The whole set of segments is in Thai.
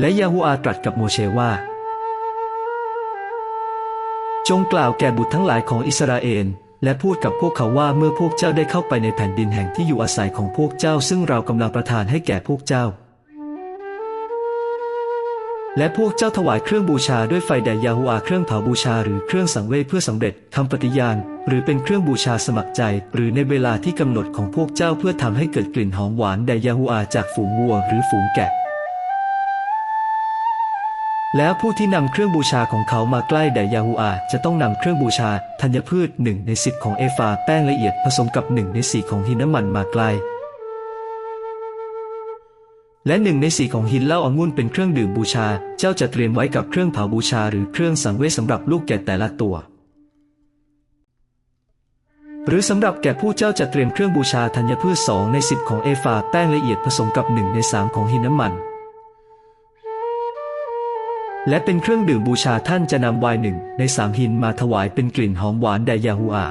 และยาฮูอาตรัสกับโมเชว่า จงกล่าวแก่บุตรทั้งหลายของอิสราเอลและพูดกับพวกเขาว่าเมื่อพวกเจ้าได้เข้าไปในแผ่นดินแห่งที่อยู่อาศัยของพวกเจ้า ซึ่งเรากำลังประทานให้แก่พวกเจ้า และพวกเจ้าถวายเครื่องบูชาด้วยไฟแด่ยาฮูอาเครื่องเผาบูชาหรือเครื่องสังเวยเพื่อสำเร็จคำปฏิญาณ หรือเป็นเครื่องบูชาสมัครใจ หรือในเวลาที่กำหนดของพวกเจ้าเพื่อทำให้เกิดกลิ่นหอมหวานแด่ยาฮูอาจากฝูงวัวหรือฝูงแกะ แล้วผู้ที่นำเครื่องบูชาของเขามาใกล้แด่ยาฮูอา จะต้องนำเครื่องบูชาธัญพืชหนึ่งในสิบของเอฟาแป้งละเอียดผสมกับหนึ่งในสี่ของหินน้ำมันมาใกล้ และหนึ่งในสี่ของหินเหล้าองุ่นเป็นเครื่องดื่มบูชา เจ้าจะเตรียมไว้กับเครื่องเผาบูชาหรือเครื่องสังเวยสำหรับลูกแกะแต่ละตัว หรือสำหรับแก่ผู้เจ้าจะเตรียมเครื่องบูชาธัญพืชสองในสิบของเอฟาแป้งละเอียดผสมกับหนึ่งในสามของหินน้ำมัน และเป็นเครื่องดื่มบูชาท่านจะนำไวน์หนึ่งในสามหินมาถวายเป็นกลิ่นหอมหวานแด่ยาฮูอา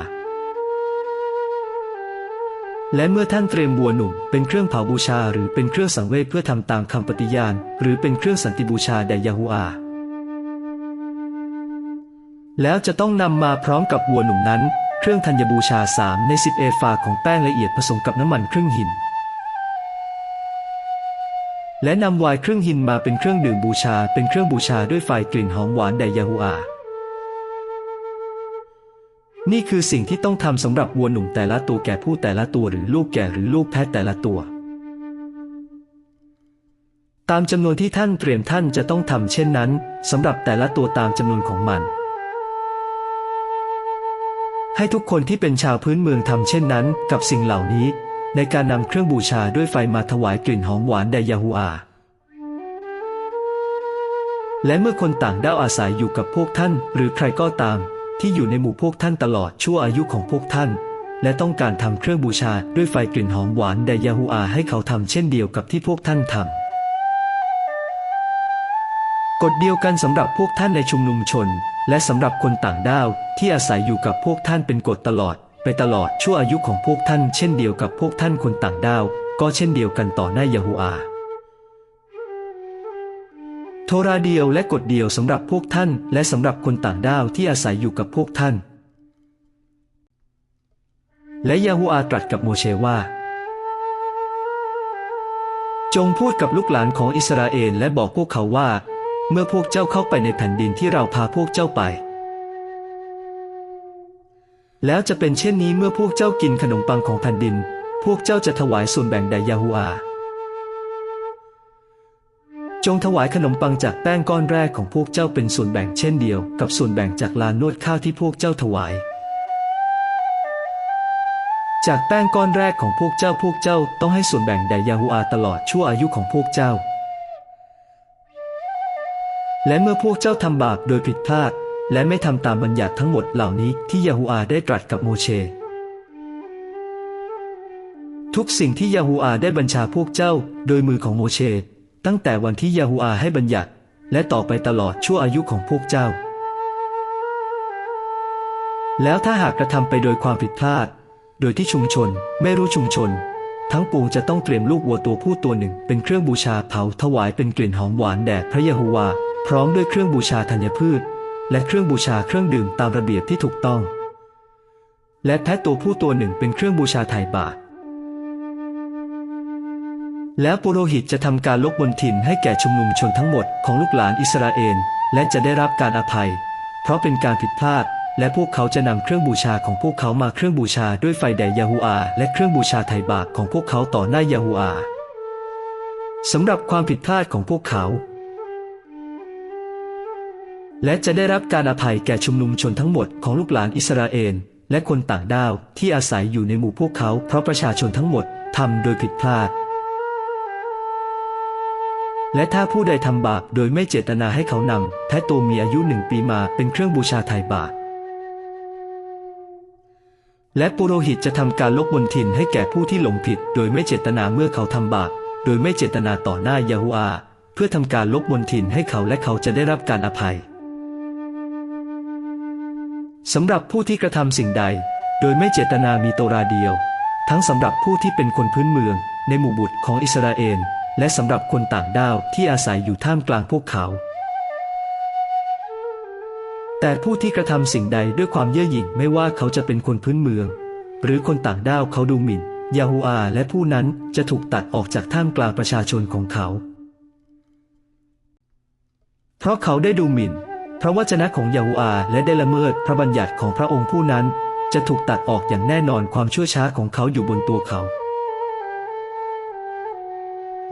และเมื่อท่านเตรียมบัวหนุ่มเป็นเครื่องเผาบูชาหรือเป็นเครื่องสังเวยเพื่อทำตามคำปฏิญาณ หรือเป็นเครื่องสันติบูชาแด่ยาฮูอาแล้วจะต้องนำมาพร้อมกับวัวหนุ่มนั้น เครื่องธัญบูชาสามในสิบเอฟาของแป้งละเอียดผสมกับน้ำมันครึ่งหิน และนำไวน์เครื่องหินมาเป็นเครื่องดื่มบูชา เป็นเครื่องบูชาด้วยไฟกลิ่นหอมหวานแด่ยาฮูอา นี่คือสิ่งที่ต้องทำสำหรับวัวหนุ่มแต่ละตัวแก่ผู้แต่ละตัวหรือลูกแก่หรือลูกแพะแต่ละตัว ตามจำนวนที่ท่านเตรียมท่านจะต้องทำเช่นนั้นสำหรับแต่ละตัวตามจำนวนของมัน ให้ทุกคนที่เป็นชาวพื้นเมืองทำเช่นนั้น กับสิ่งเหล่านี้ ในการนำเครื่องบูชาด้วยไฟมาถวายกลิ่นหอมหวานแด่ยาฮูอา และเมื่อคนต่างด้าวอาศัยอยู่กับพวกท่าน หรือใครก็ตาม ที่อยู่ในหมู่พวกท่านตลอดชั่วอายุของพวกท่าน และต้องการทำเครื่องบูชาด้วยไฟกลิ่นหอมหวานแด่ยาฮูอาให้เขาทำเช่นเดียวกับที่พวกท่านทำกฎเดียวกันสำหรับพวกท่านในชุมนุมชน และสำหรับคนต่างด้าวที่อาศัยอยู่กับพวกท่านเป็นกฎตลอด ไปตลอดชั่วอายุของพวกท่านเช่นเดียวกับพวกท่านคนต่างด้าว ก็เช่นเดียวกันต่อหน้ายาฮูอาโทราเดียวและกฎเดียวสำหรับพวกท่าน และสำหรับคนต่างด้าวที่อาศัยอยู่กับพวกท่าน และยาฮูอาตรัสกับโมเชว่า จงพูดกับลูกหลานของอิสราเอลและบอกพวกเขาว่า เมื่อพวกเจ้าเข้าไปในแผ่นดินที่เราพาพวกเจ้าไป แล้วจะเป็นเช่นนี้เมื่อพวกเจ้ากินขนมปังของแผ่นดิน พวกเจ้าจะถวายส่วนแบ่งแด่ยาฮูอาจงถวายขนมปังจากแป้งก้อนแรกของพวกเจ้าเป็นส่วนแบ่งเช่นเดียวกับส่วนแบ่งจากลานนวดข้าวที่พวกเจ้าถวาย จากแป้งก้อนแรกของพวกเจ้าพวกเจ้าต้องให้ส่วนแบ่งแด่ยาฮูอาตลอดชั่วอายุของพวกเจ้า และเมื่อพวกเจ้าทำบาปโดยผิดพลาด และไม่ทำตามบัญญัติทั้งหมดเหล่านี้ที่ยาฮูอาได้ตรัสกับโมเช ทุกสิ่งที่ยาฮูอาได้บัญชาพวกเจ้าโดยมือของโมเช ตั้งแต่วันที่ยาฮูอาให้บัญญัติ และต่อไปตลอดชั่วอายุของพวกเจ้า แล้วถ้าหากกระทำไปโดยความผิดพลาด โดยที่ชุมชนไม่รู้ชุมชน ทั้งปวงจะต้องเตรียมลูกวัวตัวผู้ตัวหนึ่ง เป็นเครื่องบูชาเผาถวายเป็นกลิ่นหอมหวานแด่พระยะโฮวาพร้อมด้วยเครื่องบูชาธัญพืช และเครื่องบูชาเครื่องดื่มตามระเบียบที่ถูกต้อง และแพะตัวผู้ตัวหนึ่งเป็นเครื่องบูชาไถ่บาตรแล้วปุโรหิตจะทำการลบบนถิ่นให้แก่ชุมนุมชนทั้งหมดของลูกหลานอิสราเอลและจะได้รับการอภัย เพราะเป็นการผิดพลาด และพวกเขาจะนำเครื่องบูชาของพวกเขามาเครื่องบูชาด้วยไฟแด่ยาฮูอาและเครื่องบูชาไถ่บาปของพวกเขาต่อหน้ายาฮูอาสำหรับความผิดพลาดของพวกเขา และจะได้รับการอภัยแก่ชุมนุมชนทั้งหมดของลูกหลานอิสราเอลและคนต่างด้าวที่อาศัยอยู่ในหมู่พวกเขาเพราะประชาชนทั้งหมดทำโดยผิดพลาด และถ้าผู้ใดทำบาปโดยไม่เจตนาให้เขานำแพะตัวมีอายุหนึ่งปีมาเป็นเครื่องบูชาไถ่บาปและปุโรหิตจะทำการลบบนทินให้แก่ผู้ที่หลงผิด โดยไม่เจตนาเมื่อเขาทำบาปโดยไม่เจตนาต่อหน้ายาฮูอาเพื่อทำการลบบนทินให้เขาและเขาจะได้รับการอภัย สำหรับผู้ที่กระทำสิ่งใด โดยไม่เจตนามีโตราเดียว ทั้งสำหรับผู้ที่เป็นคนพื้นเมือง ในหมู่บุตรของอิสราเอล และสำหรับคนต่างด้าวที่อาศัยอยู่ท่ามกลางพวกเขา แต่ผู้ที่กระทำสิ่งใดด้วยความเย่อหยิ่งไม่ว่าเขาจะเป็นคนพื้นเมือง หรือคนต่างด้าวเขาดูหมิ่นยาฮูอาและผู้นั้นจะถูกตัดออกจากท่ามกลางประชาชนของเขา เพราะเขาได้ดูหมิ่น พระวจนะของยาฮูอา และได้ละเมิดพระบัญญัติของพระองค์ผู้นั้น จะถูกตัดออกอย่างแน่นอนความชั่วช้าของเขาอยู่บนตัวเขา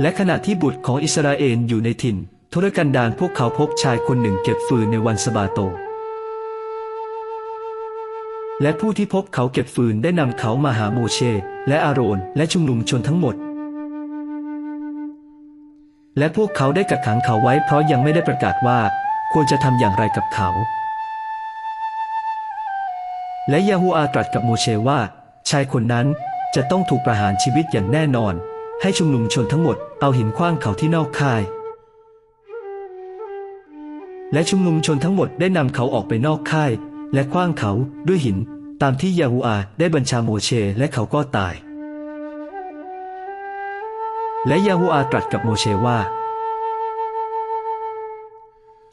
และขณะที่บุตรของอิสราเอลอยู่ในถิ่นทุรกันดารพวกเขาพบชายคนหนึ่งเก็บฟืนในวันสบาโต และผู้ที่พบเขาเก็บฟืนได้นำเขามาหาโมเช และอาโรนและชุมนุมชนทั้งหมดและพวกเขาได้กักขังเขาไว้เพราะยังไม่ได้ประกาศว่า ควรจะทำอย่างไรกับเขา และยาฮูอาตรัสกับโมเชว่า ชายคนนั้นจะต้องถูกประหารชีวิตอย่างแน่นอน ให้ชุมนุมชนทั้งหมดเอาหินขว้างเขาที่นอกค่าย และชุมนุมชนทั้งหมดได้นำเขาออกไปนอกค่าย และขว้างเขาด้วยหินตามที่ยาฮูอาได้บัญชาโมเชและเขาก็ตาย และยาฮูอาตรัสกับโมเชว่า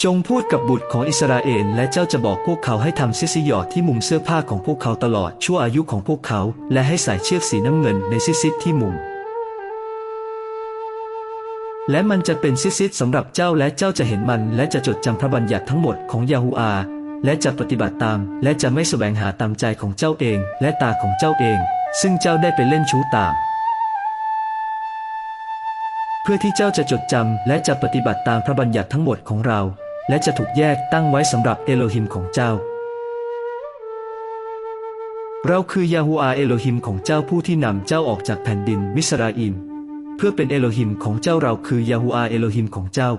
จงพูดกับบุตรของอิสราเอลและเจ้าจะบอกพวกเขาให้ทำซิซิหยอดที่มุมเสื้อผ้าของพวกเขาตลอดชั่วอายุของพวกเขา และให้ใส่เชือกสีน้ำเงินในซิซิที่มุม และมันจะเป็นซิซิสำหรับเจ้าและเจ้าจะเห็นมัน และจะจดจำพระบัญญัติทั้งหมดของยาฮูอา และจะปฏิบัติตาม และจะไม่แสวงหาตามใจของเจ้าเอง และตาของเจ้าเอง ซึ่งเจ้าได้ไปเล่นชู้ตามเพื่อที่เจ้าจะจดจำและจะปฏิบัติตามพระบัญญัติทั้งหมดของเรา และจะถูกแยกตั้งไว้สำหรับเอโลฮิมของเจ้า เราคือยาฮูอาเอโลฮิมของเจ้าผู้ที่นำเจ้าออกจากแผ่นดินมิสราอิมเพื่อเป็นเอโลฮิมของเจ้าเราคือยาฮูอาเอโลฮิมของเจ้า